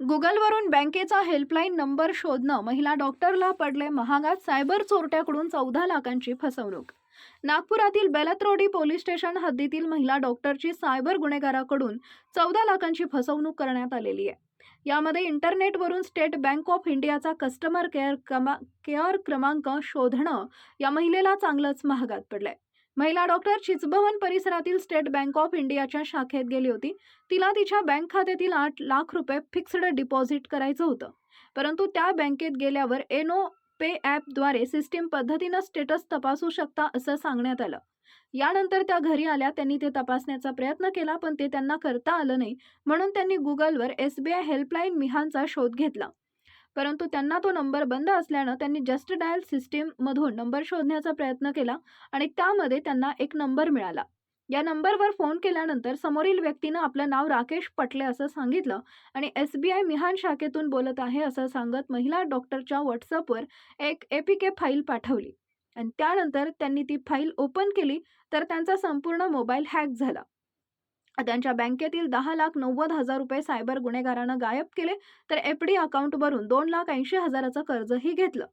गुगलवरून बँकेचा helpline number शोधणं महिला डॉक्टरला पडले महागात सायबर चोरट्याकडून चौदा लाखांची फसवणूक. नागपुरातील बेलत्रोडी पोलीस स्टेशन हद्दीतील महिला डॉक्टरची सायबर गुन्हेगाराकडून चौदा लाखांची फसवणूक करण्यात आलेली आहे. यामध्ये इंटरनेटवरून स्टेट बँक ऑफ इंडियाचा कस्टमर केअर क्रमा केअर क्रमांक शोधणं या महिलेला चांगलंच महागात पडलंय. महिला डॉक्टर चिचभवन परिसरातील स्टेट बँक ऑफ इंडियाच्या शाखेत गेली होती. तिला तिच्या बँक खात्यातील आठ लाख रुपये फिक्स्ड डिपॉझिट करायचं होतं. परंतु त्या बँकेत गेल्यावर एनो पे ॲपद्वारे सिस्टीम पद्धतीनं स्टेटस तपासू शकता असं सांगण्यात आलं. यानंतर त्या घरी आल्या त्यांनी ते तपासण्याचा प्रयत्न केला पण ते त्यांना करता आलं नाही म्हणून त्यांनी गुगलवर एस बी आय हेल्पलाईन मिहानचा शोध घेतला. परंतु त्यांना तो नंबर बंद असल्यानं त्यांनी जस्ट डायल सिस्टीममधून नंबर शोधण्याचा प्रयत्न केला आणि त्यामध्ये त्यांना एक नंबर मिळाला. या नंबरवर फोन केल्यानंतर समोरील व्यक्तीनं आपलं नाव राकेश पटले असं सांगितलं आणि एस बी आय मिहान शाखेतून बोलत आहे असं सांगत महिला डॉक्टरच्या व्हॉट्सअपवर एक ए पी के फाईल पाठवली. आणि त्यानंतर त्यांनी ती फाईल ओपन केली तर त्यांचा संपूर्ण मोबाईल हॅक झाला. त्यांच्या बँकेतील दहा लाख नव्वद हजार रुपये सायबर गुन्हेगारानं गायब केले तर एफ डी अकाउंटवरून दोन लाख ऐंशी हजाराचं कर्जही घेतलं.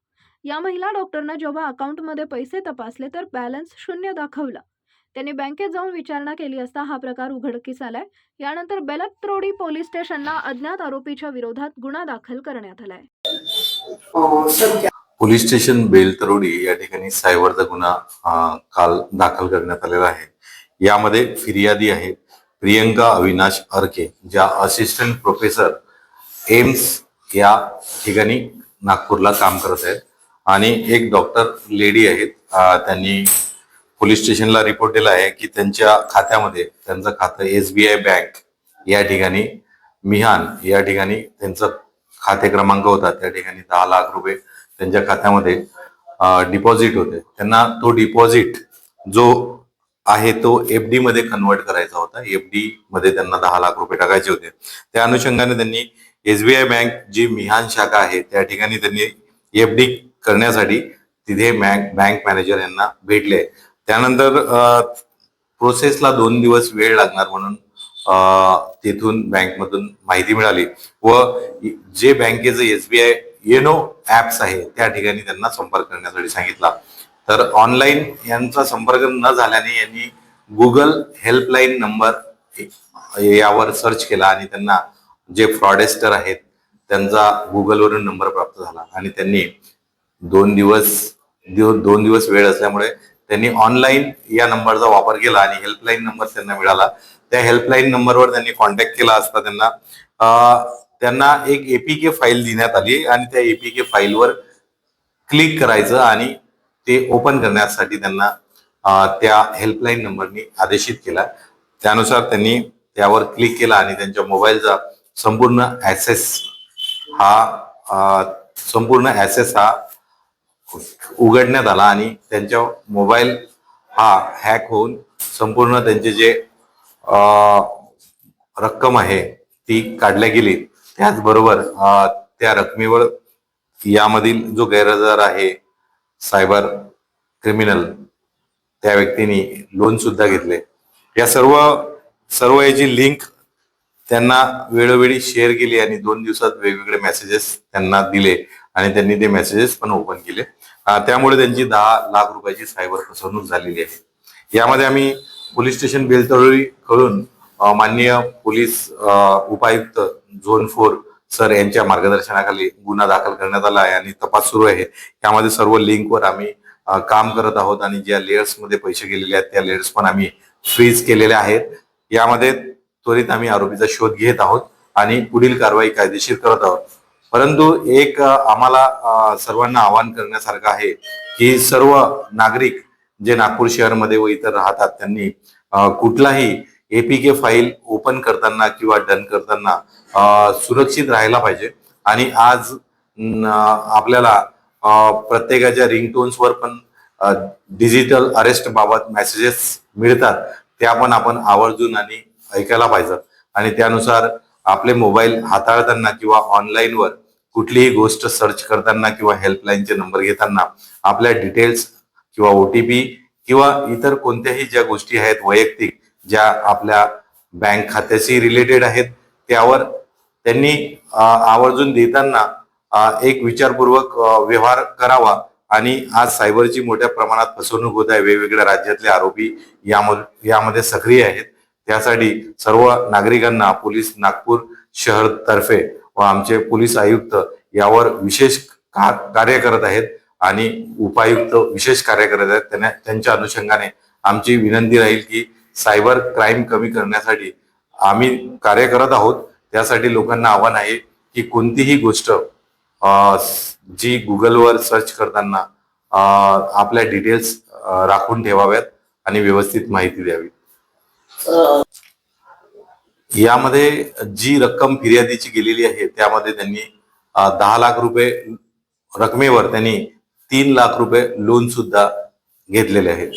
या महिला डॉक्टरनं जेव्हा अकाउंटमध्ये पैसे तपासले तर बॅलन्स शून्य दाखवला. त्यांनी बँकेत जाऊन विचारणा केली असता हा प्रकार उघडकीस आलाय. यानंतर बेलत्रोडी पोलीस स्टेशनला अज्ञात आरोपीच्या विरोधात गुन्हा दाखल करण्यात आलाय. पोलीस स्टेशन बेलतरोडी या ठिकाणी सायबरचा गुन्हा काल दाखल करण्यात आलेला आहे. यामध्ये फिर्यादी आहेत प्रियंका अविनाश अर्के ज्या असिस्टंट प्रोफेसर एम्स या ठिकाणी नागपूरला काम करत आहेत. आणि एक डॉक्टर लेडी आहेत. त्यांनी पोलीस स्टेशनला रिपोर्ट दिला आहे की त्यांच्या खात्यामध्ये त्यांचं खातं एस बी आय बँक या ठिकाणी मिहान या ठिकाणी त्यांचं खाते क्रमांक होता. त्या ठिकाणी दहा लाख रुपये त्यांच्या खात्यामध्ये डिपॉझिट होते. त्यांना तो डिपॉझिट जो आहे तो एफ डी मध्ये कन्वर्ट करायचा होता. एफ डी मध्ये त्यांना दहा लाख रुपये टाकायचे होते. त्या अनुषंगाने त्यांनी एसबीआय बँक जी मिहान शाखा आहे त्या ठिकाणी त्यांनी एफ डी करण्यासाठी तिथे बँक बँक मॅनेजर यांना भेटले. त्यानंतर प्रोसेसला दोन दिवस वेळ लागणार म्हणून तेथून तिथून बँकमधून माहिती मिळाली व जे बँकेचं एसबीआय येनो ऍप्स आहे त्या ठिकाणी त्यांना संपर्क करण्यासाठी सांगितला. तर ऑनलाईन यांचा संपर्क न झाल्याने यांनी गुगल हेल्पलाईन नंबर यावर सर्च केला आणि त्यांना जे फ्रॉडेस्टर आहेत त्यांचा गुगलवरून नंबर प्राप्त झाला. आणि त्यांनी दोन दिवस दिव- दोन दिवस वेळ असल्यामुळे त्यांनी ऑनलाईन या नंबरचा वापर केला आणि हेल्पलाईन नंबर त्यांना मिळाला. त्या हेल्पलाईन नंबरवर त्यांनी कॉन्टॅक्ट केला असता त्यांना त्यांना एक एपीके फाईल देण्यात आली आणि त्या एपीके फाईलवर क्लिक करायचं आणि ते ओपन करण्यासाठी त्यांना त्या हेल्पलाईन नंबरनी आदेशित केला. त्यानुसार त्यांनी त्यावर क्लिक केला आणि त्यांच्या मोबाईलचा संपूर्ण ऍसेस हा संपूर्ण ऍसेस हा उघडण्यात आला आणि त्यांच्या मोबाईल हा हॅक होऊन संपूर्ण त्यांचे जे रक्कम आहे ती काढल्या गेली. त्याचबरोबर त्या रकमेवर यामधील जो गैरहजर आहे सायबर क्रिमिनल त्या व्यक्तीने लोन सुद्धा घेतले. या सर्व सर्व याची लिंक त्यांना वेळोवेळी शेअर केली आणि दोन दिवसात वेगवेगळे मेसेजेस त्यांना दिले आणि त्यांनी ते मेसेजेस पण ओपन केले. त्यामुळे त्यांची दहा लाख रुपयाची सायबर फसवणूक झालेली आहे. यामध्ये आम्ही पोलीस स्टेशन बेलतळी कडून माननीय पोलीस उपायुक्त झोन फोर सर यांच्या मार्गदर्शनाखाली गुन्हा दाखल करण्यात आला आहे आणि तपास सुरू आहे. यामध्ये सर्व लिंकवर आम्ही काम करत आहोत आणि ज्या लेयर्समध्ये पैसे गेलेले आहेत त्या लेयर्स पण आम्ही फ्रीज केलेल्या आहेत. यामध्ये त्वरित आम्ही आरोपीचा शोध घेत आहोत आणि पुढील कारवाई कायदेशीर करत आहोत. परंतु एक आम्हाला सर्वांना आवाहन करण्यासारखं आहे की सर्व नागरिक जे नागपूर शहरमध्ये व इतर राहतात त्यांनी कुठलाही एपीके फाईल ओपन करताना किंवा डन करताना सुरक्षित राहायला पाहिजे. आणि आज आपल्याला प्रत्येकाच्या रिंगटोन्सवर पण डिजिटल अरेस्ट बाबत मेसेजेस मिळतात. त्या पण आपण आवर्जून आणि ऐकायला पाहिजेत आणि त्यानुसार आपले मोबाईल हाताळताना किंवा ऑनलाईनवर कुठलीही गोष्ट सर्च करताना किंवा हेल्पलाईनचे नंबर घेताना आपल्या डिटेल्स किंवा ओ टी पी किंवा इतर कोणत्याही ज्या गोष्टी आहेत वैयक्तिक ज्या आपल्या बँक खात्याशी रिलेटेड आहेत त्यावर त्यांनी आवर्जून देताना एक विचारपूर्वक व्यवहार करावा. आणि आज सायबरची मोठ्या प्रमाणात फसवणूक होत आहे. वेगवेगळ्या राज्यातले आरोपी यामध्ये यामध्ये सक्रिय आहेत. त्यासाठी सर्व नागरिकांना पोलीस नागपूर शहर तर्फे व आमचे पोलीस आयुक्त यावर विशेष कार्य करत आहेत आणि उपायुक्त विशेष कार्य करत आहेत. त्यांना त्यांच्या अनुषंगाने आमची विनंती राहील की सायबर क्राईम कमी करण्यासाठी आम्ही कार्य करत आहोत. त्यासाठी लोकांना आव्हान आहे की कोणतीही गोष्ट जी गुगलवर सर्च करताना आपल्या डिटेल्स राखून ठेवाव्यात आणि व्यवस्थित माहिती द्यावी. यामध्ये जी रक्कम फिर्यादीची गेलेली आहे त्यामध्ये त्यांनी दहा लाख रुपये रकमेवर त्यांनी तीन लाख रुपये लोन सुद्धा घेतलेले आहेत.